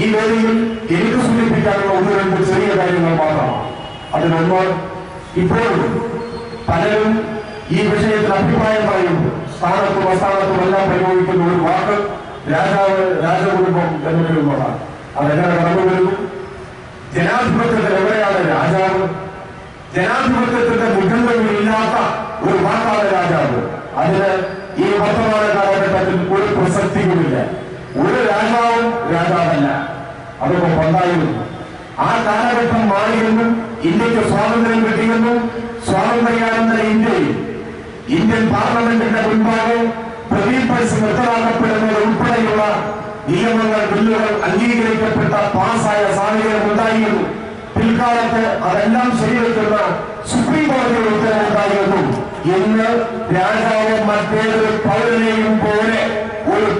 ഈ വേദിയിൽ എനിക്ക് സൂചിപ്പിക്കാനുള്ള ഒന്ന് രണ്ട് ചെറിയ കാര്യങ്ങൾ മാത്രമാണ് അതിനൊന്ന് ഇപ്പോഴും പലരും ഈ വിഷയത്തിൽ അഭിപ്രായം പറയുന്നു സ്ഥാനത്തും അസ്ഥാനത്തും എല്ലാം പ്രയോഗിക്കുന്ന ഒരു വാക്ക് രാജാവ് രാജകുടുംബം എന്നൊക്കെ ഉള്ളതാണ് അതെങ്ങനെ കടന്നു വരുന്നു? ജനാധിപത്യത്തിൽ എവിടെയാണ് രാജാവ്? ജനാധിപത്യത്തിന്റെ മുഖങ്ങളില്ലാത്ത ഒരു വാക്കാണ് രാജാവ്. അതിന് ഈ വർത്തമാന കാലഘട്ടത്തിൽ ഒരു പ്രസക്തിയുമില്ല. ഒരു രാജാവും രാജാവല്ല. അതൊക്കെ പണ്ടായിരുന്നു ആ കാലഘട്ടം മാറിയെന്നും ഇന്ത്യയ്ക്ക് സ്വാതന്ത്ര്യം കിട്ടിയെന്നും സ്വാതന്ത്ര്യാനന്തര ഇന്ത്യയിൽ ഇന്ത്യൻ പാർലമെന്റിന്റെ മുൻപാകെ പ്രതിപക്ഷ നിർത്തലാക്കപ്പെടുന്നത് ഉൾപ്പെടെയുള്ള നിയമങ്ങൾ ബില്ലുകൾ അംഗീകരിക്കപ്പെട്ട പാസായ സാഹചര്യം ഉണ്ടായിരുന്നു. പിൽക്കാലത്ത് അതെല്ലാം ശരിവെക്കുന്ന സുപ്രീം കോടതിയുടെ ഉത്തരവുണ്ടായിരുന്നു. ഇന്ന് രാജാവ് മറ്റേതൊരു പൗരനെയും പോലെ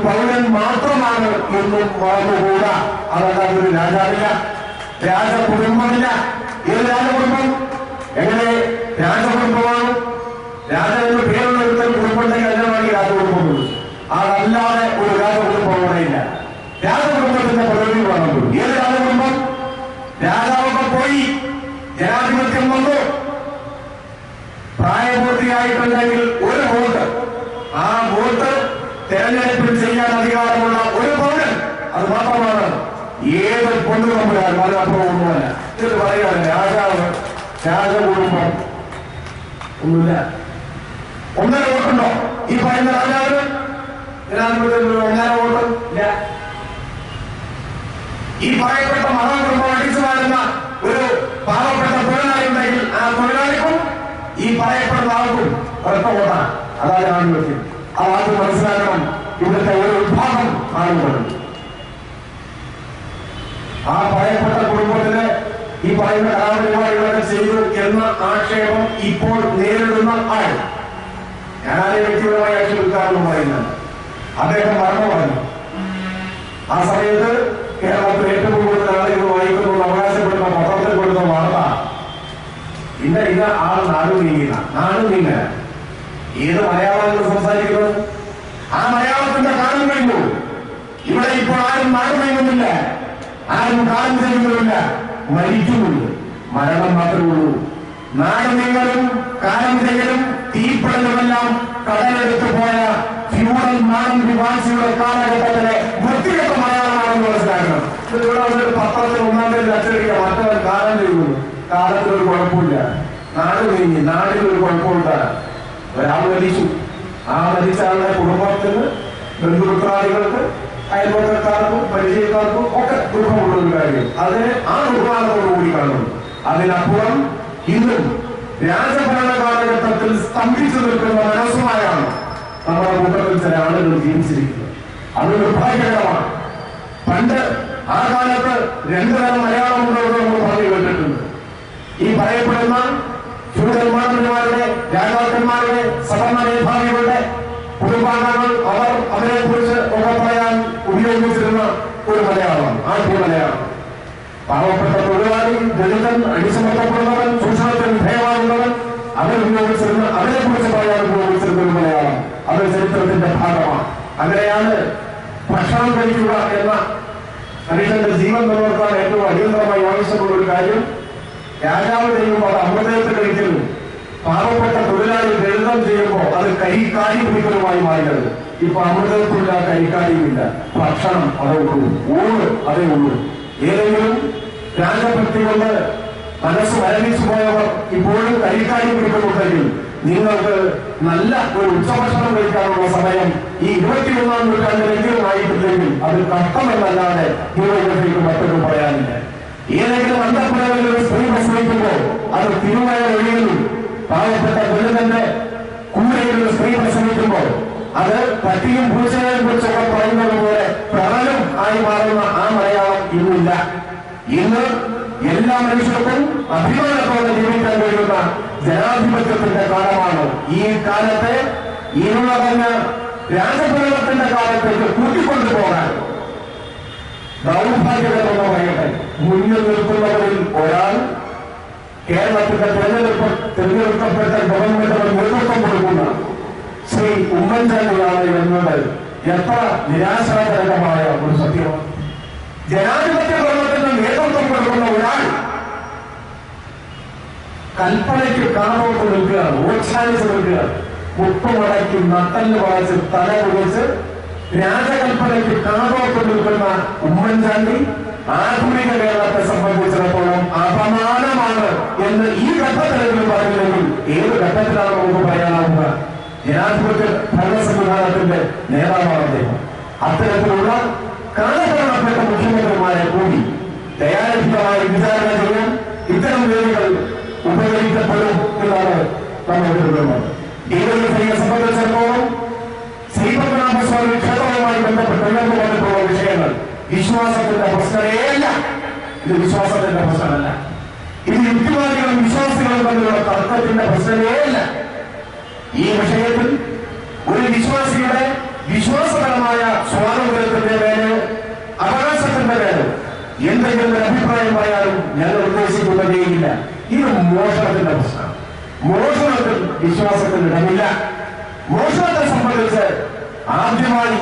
പൗരൻ മാത്രമാണ് എന്നും വാങ്ങുകൂടാ അതല്ലാതെ ഒരു രാജാവില്ല. രാജകുടുംബമില്ല ഏത് രാജകുടുംബം എങ്ങനെ രാജകുടുംബമാണ് രാജാവിന് പേരുള്ള ഒരുത്തൻ കുടുംബമുണ്ടെങ്കിൽ അതിനാണ് ഈ രാജകുടുംബം എന്ന് വിളിച്ചത്. അതല്ലാതെ ഒരു രാജകുടുംബം ഇവിടെയില്ല രാജകുടുംബത്തിന്റെ പ്രകൃതി പറഞ്ഞു ഏത് രാജകുടുംബം രാജാവൊക്കെ പോയി ജനാധിപത്യം വന്നു പ്രായപൂർത്തിയായിട്ടുണ്ടെങ്കിൽ ഒരു വോട്ട് ആ വോട്ട് തെരഞ്ഞെടുപ്പിൽ ചെയ്യാൻ അധികാരമുള്ള ഒരു പൗരൻ അത് മാത്രമാണ് ഏത് പൊന്നുതമ്പുരാൻ അതിനപ്പുറം ഒന്നുമല്ല ഇത് പറയാണ് രാജാവ് രാജകുടുംബം. ഒന്നുമില്ല. ഒന്നര വോട്ടുണ്ടോ? ഈ പറയുന്ന രാജാവിന്? ഒന്നര വോട്ട് ഇല്ല. ഈ പറയപ്പെട്ട മഹാകുടുംബം അടിച്ചു വരുന്ന ഒരു പാവപ്പെട്ട തൊഴിലാളി ഉണ്ടെങ്കിൽ ആ തൊഴിലാളിക്കും ഈ പറയപ്പെടുന്ന ആൾക്കും ഒരൊറ്റ വോട്ടാണ്. അതാണ് ആധിപത്യം. അത് ആദ്യം മനസ്സിലാക്കണം. ഇവിടുത്തെ ഒരു വിഭാഗം ആളുകളുണ്ട് ആ പറയപ്പെട്ട കുടുംബത്തിന് ഈ പറയുന്ന കലാപരിപാടികളൊക്കെ ചെയ്തു എന്ന ആക്ഷേപം ഇപ്പോൾ നേരിടുന്ന ആൾ ഞാനാരെ വ്യക്തിപരമായി ആക്ഷേപിക്കാറെന്ന് പറയുന്നത്? അദ്ദേഹം മരണം പറഞ്ഞു ആ സമയത്ത് കേരളത്തിൽ ഏറ്റവും കൂടുതൽ ആളുകൾ വായിക്കുന്നു അവകാശപ്പെടുന്ന പത്രത്തിൽ കൊടുത്ത വാർത്ത. ഇന്ന ഇന്ന ആൾ നാട് നീങ്ങില്ല നാട് നീങ്ങ ഏത് മലയാളം സംസാരിക്കുന്നത് ആ മലയാളത്തിന്റെ കാലം കഴിഞ്ഞു. ഇവിടെ ഇപ്പോൾ ആരും നാട് നീങ്ങുന്നില്ല. ആരും കാലം ചെയ്യുന്നുമില്ല മരിക്കുന്നുണ്ട് മരണം മാത്രമേ ഉള്ളൂ. നാട് നീങ്ങലും കാലം ചെയ്യലും തീപ്പെടലുമെല്ലാം കടലെടുത്തു പോയ ഫ്യൂഡൽ നാടൻ വിവാസിയുടെ കാലഘട്ടത്തിലെ വൃത്തികെട്ട മലയാളമാണെന്ന് മനസ്സിലാക്കണം. ഇവിടെ വന്നിട്ട് പത്രത്തിൽ ഒന്നാം തീയതി അച്ചടിക്കുക. മറ്റവൻ കാലം ചെയ്യുന്നു കാലത്തിനൊരു കുഴപ്പമില്ല. നാട് നീങ്ങി നാടിന് ഒരു കുഴപ്പമുണ്ട് ഒരാൾ മരിച്ചു. ആ മരിച്ച ആളുടെ കുടുംബത്തിന് ബന്ധുമിത്രാദികൾക്ക് അയൽവക്കക്കാർക്കും പരിചയക്കാർക്കും ഒക്കെ ദുഃഖമുള്ള ഒരു കാര്യം. അതിന് ആ ദുർഭാഗത്തോടുകൂടി കാണുന്നു. അതിനപ്പുറം ഇന്നും രാജഭരണ കാലഘട്ടത്തിൽ സ്തംഭിച്ചു നിൽക്കുന്ന മനസ്സുമായാണ് നമ്മുടെ കൂട്ടത്തിൽ ചില ആളുകൾ ജീവിച്ചിരിക്കുന്നത്. അത് നിർഭാഗ്യകരമാണ് പണ്ട് ആ കാലത്ത് രണ്ടു തരം ഉണ്ടെന്ന് നമ്മൾ പറഞ്ഞു കേട്ടിട്ടുണ്ട്. ഈ പറയപ്പെടുന്ന ഫ്യൂഡൽമാന്മാരുടെ രാജാക്കന്മാരുടെ സവർണ മേധാവികളുടെ കുടുംബാംഗങ്ങൾ അവർ അവരെ കുറിച്ച് ഉപയോഗിച്ചിരുന്ന ഒരു മലയാളം ആദ്യ മലയാളം. പാവപ്പെട്ട തൊഴിലാളി ദളിതൻ അടിച്ചമർത്തപ്പെടുന്നവൻ ചൂഷണത്തിന് വിധേയമാകുന്നവൻ അവർ ഉപയോഗിച്ചിരുന്ന അവരെ കുറിച്ച് പറയാൻ ഉപയോഗിച്ചിരുന്ന ഒരു മലയാളം. അത് ചരിത്രത്തിന്റെ ഭാഗമാണ്. അങ്ങനെയാണ് ഭക്ഷണം കഴിക്കുക എന്ന മനുഷ്യന്റെ ജീവൻ നിലനിർത്താൻ ഏറ്റവും അടിയന്തരമായി ആവശ്യമുള്ള ഒരു കാര്യം. രാജാവ് ചെയ്യുമ്പോൾ അത് കഴിക്കുന്നു പാവപ്പെട്ട തൊഴിലാളി ദളിതം ചെയ്യുമ്പോൾ അത് കൈക്കാരി കുടിക്കലുമായി മാറിയത്. ഇപ്പൊ അമൃതത്തില്ല കൈക്കാരിയുമില്ല ഭക്ഷണം അതേ ഉള്ളൂ. ഊണ് അതേ ഉള്ളൂ. ഏതെങ്കിലും രാജഭക്തി കൊണ്ട് മനസ്സ് വരവിച്ചു പോയവർ ഇപ്പോഴും കൈക്കാരി കുടിക്കുന്നുണ്ടെങ്കിൽ നിങ്ങൾക്ക് നല്ല ഒരു ഉച്ചഭക്ഷണം കഴിക്കാനുള്ള സമയം ഈ ഇരുപത്തിമൂന്നാം നൂറ്റാണ്ടിലെങ്കിലും ആയിട്ടില്ലെങ്കിൽ അത് കഷ്ടമെന്നല്ലാതെ ഹീറോഗ്രഫിക്ക് മറ്റൊരു പറയാനില്ല. ഏതെങ്കിലും അന്തപ്പുരങ്ങളിൽ ഒരു സ്ത്രീ പ്രസവിക്കുമ്പോൾ അത് തിരുവായ വഴിയിൽ പാവപ്പെട്ട ദുരിതന്റെ കൂരയിൽ ഒരു സ്ത്രീ പ്രസവിക്കുമ്പോൾ അത് പട്ടിയും പൂച്ചകളെ കുറിച്ചൊക്കെ പറയുന്നത് പോലെ പ്രളയം ആയി മാറുന്ന ആ മലയാളം ഇന്നില്ല. ഇന്ന് എല്ലാ മനുഷ്യർക്കും അഭിമാനത്തോടെ ജീവിക്കാൻ കഴിയുന്ന ജനാധിപത്യത്തിന്റെ കാലമാണ്. ഈ കാലത്തെ ഇന്നുള്ള തന്നെ രാജഭരണത്തിന്റെ കാലത്തേക്ക് കൂട്ടിക്കൊണ്ടുപോകാൻ ദൗർഭാഗ്യകരമെന്ന് പറയട്ടെ. മുന്നിൽ നിൽക്കുന്നവരിൽ ഒരാൾ കേരളത്തിന്റെ തെരഞ്ഞെടുപ്പ് തെരഞ്ഞെടുക്കപ്പെട്ട ഗവൺമെന്റിന് നേതൃത്വം കൊടുക്കുന്ന ശ്രീ ഉമ്മൻചാണ്ടിയാണ് എന്നത് എത്ര നിരാശാജനകമായ ഒരു സത്യമാണ്. ജനാധിപത്യ ഭരണത്തിന് നേതൃത്വം കൊടുക്കുന്ന ഒരാൾ കൽപ്പനയ്ക്ക് കാണോട്ട് നിൽക്കുകയാണ് ഓച്ഛാനിച്ച് നിൽക്കുകയാണ് മുട്ടുമടക്കി നട്ടൽ വളച്ച് തല കുറിച്ച് രാജകൽപ്പനയ്ക്ക് കാണോട്ട് നിൽക്കുന്ന ഉമ്മൻചാണ്ടി ആധുനിക കേരളത്തെ സംബന്ധിച്ചിടത്തോളം അപമാനമാണ് എന്ന് ഈ ഘട്ടത്തിലെങ്കിലും പറഞ്ഞില്ലെങ്കിൽ ഏത് ഘട്ടത്തിലാണ് നമുക്ക് പറയാനാവുക? ജനാധിപത്യ ഭരണ സംവിധാനത്തിന്റെ നേതാവാണ് അദ്ദേഹം. അത്തരത്തിലുള്ള കാലഘട്ടപ്പെട്ട മുഖ്യമന്ത്രിമാരെ കൂടി ദയാരഹിതമായി വിചാരണ ചെയ്യാൻ ഇത്തരം വേദികൾ ഉപയോഗിക്കപ്പെടും എന്നാണ് നമ്മൾ കരുതുന്നത് ഡിവൈഎഫ്ഐയെ സംബന്ധിച്ചിടത്തോളം ശ്രീപത്മനാഭസ്വാമി ക്ഷേത്രവുമായി ബന്ധപ്പെട്ട് ഉയർന്നു വന്നിട്ടുള്ള വിഷയങ്ങൾ വിശ്വാസത്തിന്റെ പ്രശ്നമേയല്ല. ഇത് വിശ്വാസത്തിന്റെ പ്രശ്നമല്ല. ഇത് യുക്തിവാദികളും വിശ്വാസികളും തമ്മിലുള്ള തർക്കത്തിന്റെ പ്രശ്നമേയല്ല. ഈ വിഷയത്തിൽ ഒരു വിശ്വാസിയുടെ വിശ്വാസപരമായ സ്വാതന്ത്ര്യത്തിന്റെ പേര് അവകാശത്തിന്റെ പേര് എന്തെങ്കിലും ഒരു അഭിപ്രായം പറയാനും ഞങ്ങൾ ഉദ്ദേശിക്കുന്നതേയില്ല. ഇത് മോഷണത്തിന്റെ പ്രശ്നം മോഷണത്തിൽ വിശ്വാസത്തിന് ഇടമില്ല. മോഷണത്തെ സംബന്ധിച്ച് ആദ്യമായി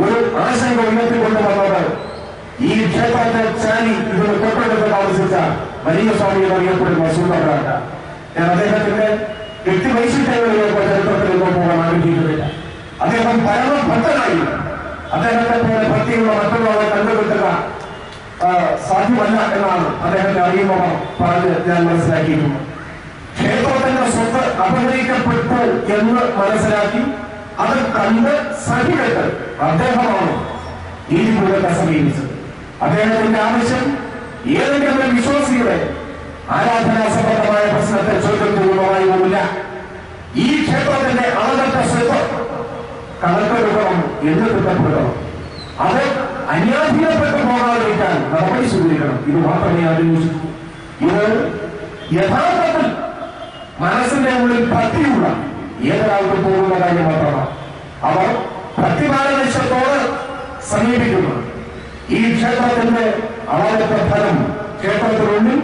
ഒരു ആശങ്ക ഉയർത്തിക്കൊണ്ട് വന്നത് ഈ ക്ഷേത്രത്തെ ചാരി ഇതിന് തൊട്ടടുത്ത് താമസിച്ച വലിയ സ്വാമികൾ അറിയപ്പെടുന്ന സുന്ദരാട്ട ഞാൻ അദ്ദേഹത്തിന്റെ വ്യക്തിവൈശിഷ്ട്യങ്ങളിലേക്ക് ചരിത്രത്തിലേക്ക് പോകാൻ ആഗ്രഹിക്കുന്നില്ല. അദ്ദേഹം പരമഭക്തനായി അദ്ദേഹത്തെ പോലെ ഭക്തിയുള്ള മറ്റുള്ളവരെ കണ്ടുകിട്ടുക ആ, സാധ്യമല്ല എന്നാണ് അദ്ദേഹത്തെ അറിയുമ്പോൾ പറഞ്ഞ് ഞാൻ മനസ്സിലാക്കിയിട്ടുണ്ട്. ക്ഷേത്രത്തിന്റെ സ്വത്ത് അപഹരിക്കപ്പെട്ടു എന്ന് മനസ്സിലാക്കി അത് കണ്ട് സഹികെട്ട് അദ്ദേഹമാണ് ഈ മൃഗത്തെ സമീപിച്ചത്. അദ്ദേഹത്തിന്റെ ആവശ്യം ഏതെങ്കിലും ഒരു വിശ്വാസിയുടെ ആരാധനാ സംബന്ധമായ പ്രശ്നത്തെ ചോദ്യം ചെയ്യുന്നതായി ഈ ക്ഷേത്രത്തിന്റെ അളകട്ട സ്വത്ത് കണക്കെടുക്കണം എന്ന് തിട്ടപ്പെടുത്തണം അത് അന്യാധീനപ്പെട്ടു പോകാതിരിക്കാൻ നടപടി സ്വീകരിക്കണം. ഇത് മാത്രമേ ആലോചിച്ചു ഇത് യഥാർത്ഥത്തിൽ മനസ്സിന്റെ ഉള്ളിൽ ഭക്തിയുള്ള ഏതൊരാൾക്കും പോകുന്ന കാര്യം മാത്രമാണ്. അവർ ഭക്തിപാലനിഷ്ടത്തോട് സമീപിക്കുന്നു. ഈ ക്ഷേത്രത്തിന്റെ അളവറ്റ ഫലം ക്ഷേത്രത്തിനുള്ളിൽ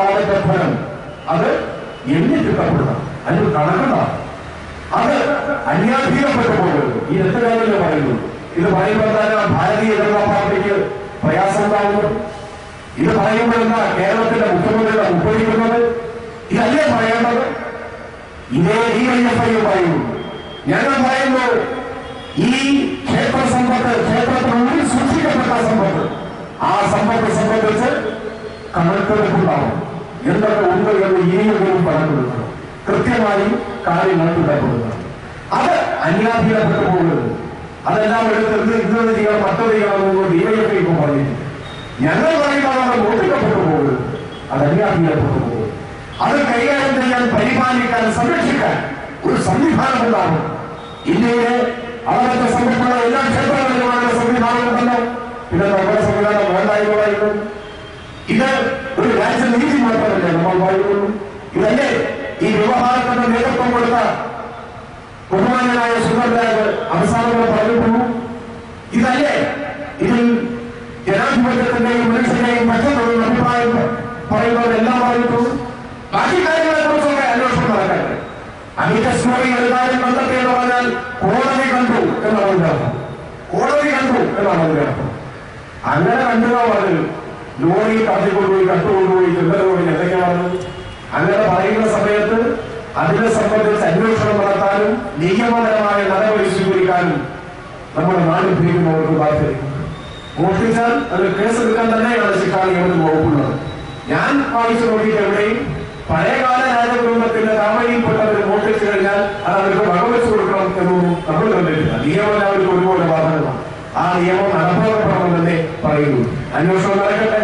അളവറ്റ ഫലം അത് എണ്ണിട്ടിട്ടപ്പെടണം അതിന് കണക്കുണ്ടാവും അത് അന്യാധീനപ്പെട്ടു ഈ കാര്യമല്ലേ പറയുന്നു. ഇത് പറയുമ്പോൾ തന്നെ ഭാരതീയ ജനതാ പാർട്ടിക്ക് പ്രയാസം ഉണ്ടാകുന്നു ഇത് പറയുമ്പോൾ എന്താ കേരളത്തിന്റെ മുഖ്യമന്ത്രിയുടെ ഉപ്പരിക്കുന്നത് ഇതല്ലേ പറയേണ്ടത്? ഇതേ ഈ ഐ പറയുന്നു. ഞങ്ങൾ പറയുന്നു ഈ ക്ഷേത്ര സമ്പത്ത് ക്ഷേത്രത്തിനുള്ളിൽ സൂക്ഷിക്കപ്പെട്ട സമ്പത്ത്. ആ സമ്പത്ത് സംബന്ധിച്ച് കണക്കെടുപ്പുണ്ടാവും എന്തൊക്കെ ഉണ്ട് എന്ന് ഇനിയെങ്കിലും കണക്കെടുക്കണം കൃത്യമായി കാര്യങ്ങൾ തുടർപ്പെടുക അത് അന്യാധീനപ്പെട്ടു പോകരുത് അതെല്ലാം എടുത്ത് ഇത് ഇന്നത് ചെയ്യണം മറ്റത് ചെയ്യണമെന്ന് ഡിവൈഎഫ്ഐ ഇപ്പം പറഞ്ഞിട്ടുണ്ട് ഞങ്ങൾ പറയുന്നത് അത് മോട്ടിക്കപ്പെട്ടു പോകരുത് അത് അന്യാധീനപ്പെട്ടു പോകരുത് അത് കൈകാര്യം ചെയ്യാൻ പരിപാലിക്കാൻ സംരക്ഷിക്കാൻ ഒരു സംവിധാനം ഉണ്ടാകും ഇന്ത്യയിലെ അവിടുത്തെ സംരക്ഷണ എല്ലാ ക്ഷേത്രങ്ങളിലുമുള്ള സംവിധാനം ഉണ്ടല്ലോ പിന്നെ നമ്മുടെ സംവിധാനം വേണ്ടായിരുന്നു ഇത് ഒരു രാജ്യനീതി മാത്രമല്ല നമ്മൾ പറയുള്ളൂ ഇതല്ലേ ഈ വ്യവഹാരത്തിന്റെ നേതൃത്വം കൊടുത്ത ബഹുമാനായ സുന്ദരരാജ് അവസാനങ്ങൾ പറഞ്ഞിട്ടുള്ളൂ ഇതല്ലേ? ഇതിൽ ജനാധിപത്യത്തിന്റെയും മനുഷ്യനെയും പക്ഷത്തുള്ള അഭിപ്രായം പറയുന്നവരെല്ലാം പറഞ്ഞിട്ടുള്ളൂ ബാക്കി കാര്യങ്ങളെ കുറിച്ചൊക്കെ അന്വേഷണം നടക്കട്ടെ. അമിതസ്മറി എല്ലാവരും കണ്ടെത്തി എന്ന് പറഞ്ഞാൽ കോടതി കണ്ടു എന്നാണ് അതിന്റെ അർത്ഥം കോടതി കണ്ടു എന്നാണ് അതിന്റെ അർത്ഥം അങ്ങനെ കണ്ടുക പറഞ്ഞു ലോറി തട്ടിക്കൊണ്ടുപോയി കട്ടുകൊണ്ടുപോയി ചെന്തലുപോയി എന്തൊക്കെയാണ് അങ്ങനെ പറയുന്ന സമയത്ത് അതിനെ സംബന്ധിച്ച് അന്വേഷണം നടത്താനും നിയമപരമായ നടപടി സ്വീകരിക്കാനും നമ്മുടെ നാട് ഭരിക്കുന്നവർക്ക് താല്പര്യം മോഷ്ടിച്ചാൽ അത് കേസെടുക്കാൻ തന്നെയാണ് ശിക്ഷാ നിയമത്തിൽ വകുപ്പുള്ളത്. ഞാൻ വായിച്ചു നോക്കിയിട്ട് എവിടെയും പഴയകാല രാജകുടുംബത്തിന്റെ താമരയിൽപ്പെട്ടവർ മോഷ്ടിച്ചു കഴിഞ്ഞാൽ അത് അവർക്ക് വകവെച്ചു കൊടുക്കണം എന്നൊന്നും നമ്മൾ കണ്ടിട്ടില്ല. നിയമം അവർക്ക് ഒരുപോലെ ബാധകമാണ്. ആ നിയമം അനുഭവപ്പെടണം തന്നെ പറയുന്നു അന്വേഷണം നടക്കട്ടെ.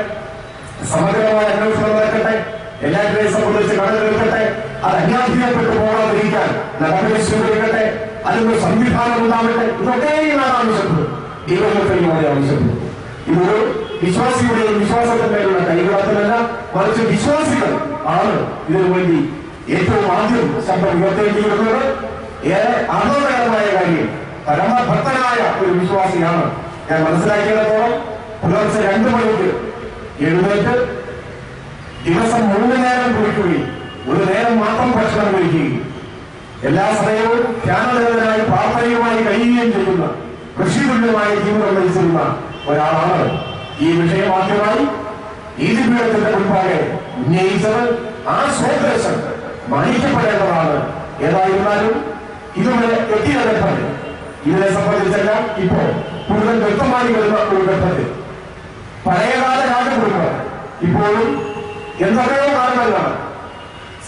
സമഗ്രമായ അന്വേഷണം നടക്കട്ടെ. എല്ലാവരെയും സംബന്ധിച്ച് കടലെടുക്കട്ടെ അത് അന്യാധീനപ്പെട്ടു പോകാതിരിക്കാൻ നടപടി സ്വീകരിക്കട്ടെ അതിനൊരു സംവിധാനം ഉണ്ടാവട്ടെ. ഇതൊക്കെ ഞാൻ ആവശ്യപ്പെടും ദൈവങ്ങൾക്കൈയുമായി ആവശ്യപ്പെടും ഇതൊരു വിശ്വാസിയുടെയും വിശ്വാസത്തിന്റെയുള്ള കൈകളത്തിലല്ല മറിച്ച് വിശ്വാസികൾ ആണ് ഇതിനു വേണ്ടി ഏറ്റവും ആദ്യം ശബ്ദം ഉയർത്തേണ്ടിയിരുന്നത് ഏറെ ആഹ്ലാദകരമായ കാര്യം പരമഭക്തനായ ഒരു വിശ്വാസിയാണ്. ഞാൻ മനസ്സിലാക്കിയിടത്തോളം പുലർച്ചെ രണ്ടു മണിക്ക് എഴുന്നേറ്റ് ദിവസം മൂന്ന് നേരം കുളിക്കുകയും ഒരു നേരം മാത്രം ഭക്ഷണം കഴിക്കുകയും. എല്ലാ സമയവും ധ്യാനനിരതനായി പ്രാർത്ഥനയുമായി കഴിയുകയും ചെയ്യുന്ന കൃഷിതുല്യമായ ജീവിതം നയിച്ചിരുന്ന ഒരാളാണ് ഈ വിഷയം ആദ്യമായി നീതിപീഠത്തിന്റെ മുൻപാകെ ഉന്നയിച്ചത് ആ സ്വദേശം മാനിക്കപ്പെടേണ്ടതാണ് ഏതായിരുന്നാലും ഇതുവരെ എത്തിയ ഘട്ടത്തിൽ ഇതിനെ സംബന്ധിച്ചെല്ലാം ഇപ്പോൾ കൂടുതൽ വ്യക്തമായി വരുന്ന ഒരു ഘട്ടത്തിൽ പഴയകാല രാജകുടുംബം ഇപ്പോഴും എന്തൊക്കെയോ കാരണങ്ങളാണ്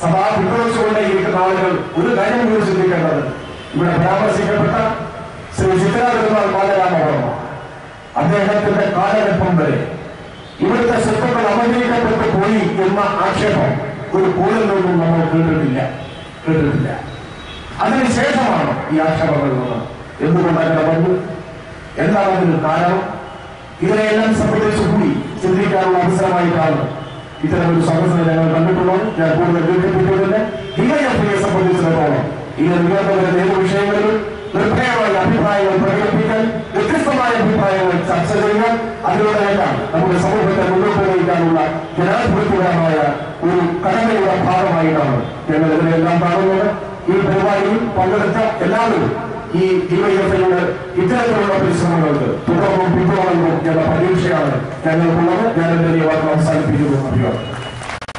സഭാ പിന്തുണച്ചുകൊണ്ടേയിരിക്കുന്ന ആളുകൾ ഒരു കാര്യം കൂടി ചിന്തിക്കേണ്ടത് ഇവിടെ പരാമർശിക്കപ്പെട്ട ശ്രീ ചിത്രാതിരുന്നാൾ ബാലരാമവർമ്മ അദ്ദേഹത്തിന്റെ കാലഘട്ടം വരെ ഇവിടുത്തെ സ്വത്തുക്കൾ അമർന്നീക്കപ്പെട്ടു പോയി എന്ന ആക്ഷേപം ഒരു കൂടുതൽ നിന്നും നമ്മൾ കേട്ടിട്ടില്ല. കേട്ടിട്ടില്ല. അതിനുശേഷമാണ് ഈ ആക്ഷേപങ്ങൾ വന്നത്. എന്തുകൊണ്ട് അങ്ങനെ വന്നു? എന്താണ് അതിന് കാരണം? ഇതിനെയെല്ലാം സംബന്ധിച്ചുകൂടി ചിന്തിക്കാനുള്ള അവസരമായിട്ടാണ് ഇത്തരം ഒരു സദസ്സിനെ ഞങ്ങൾ കണ്ടിട്ടുള്ളത് ഞാൻ കൂടുതൽ ദീർഘിപ്പിക്കുന്നില്ല ഡിവൈഎഫ്ഐയെ സംബന്ധിച്ചിടത്തോളം ഉയർന്നു വരുന്ന ഏത് വിഷയങ്ങളിലും നിർഭയമായ അഭിപ്രായങ്ങൾ പ്രകടിപ്പിക്കാൻ വ്യത്യസ്തമായ അഭിപ്രായങ്ങൾ ചർച്ച ചെയ്യാൻ അതിലൂടെയെല്ലാം നമ്മുടെ സമൂഹത്തെ മുന്നോട്ട് നയിക്കാനുള്ള ജനാധിപത്യപരമായ ഒരു കടമയുടെ ഭാഗമായിട്ടാണ് ഞങ്ങൾ ഇതിനെല്ലാം കാണുന്നത്. ഈ പരിപാടിയിൽ പങ്കെടുത്ത എല്ലാവരും ഈ ഡിവൈഎഫ്ഐയുടെ ഇത്തരത്തിലുള്ള പരിശ്രമങ്ങൾക്ക് തുടർന്നും പിന്തുണർന്നും എന്ന പ്രതീക്ഷയാണ് ഞങ്ങൾക്കുള്ളത്. ഞാൻ എന്റെ അവസാനിപ്പിക്കുന്നു. അഭിവാദം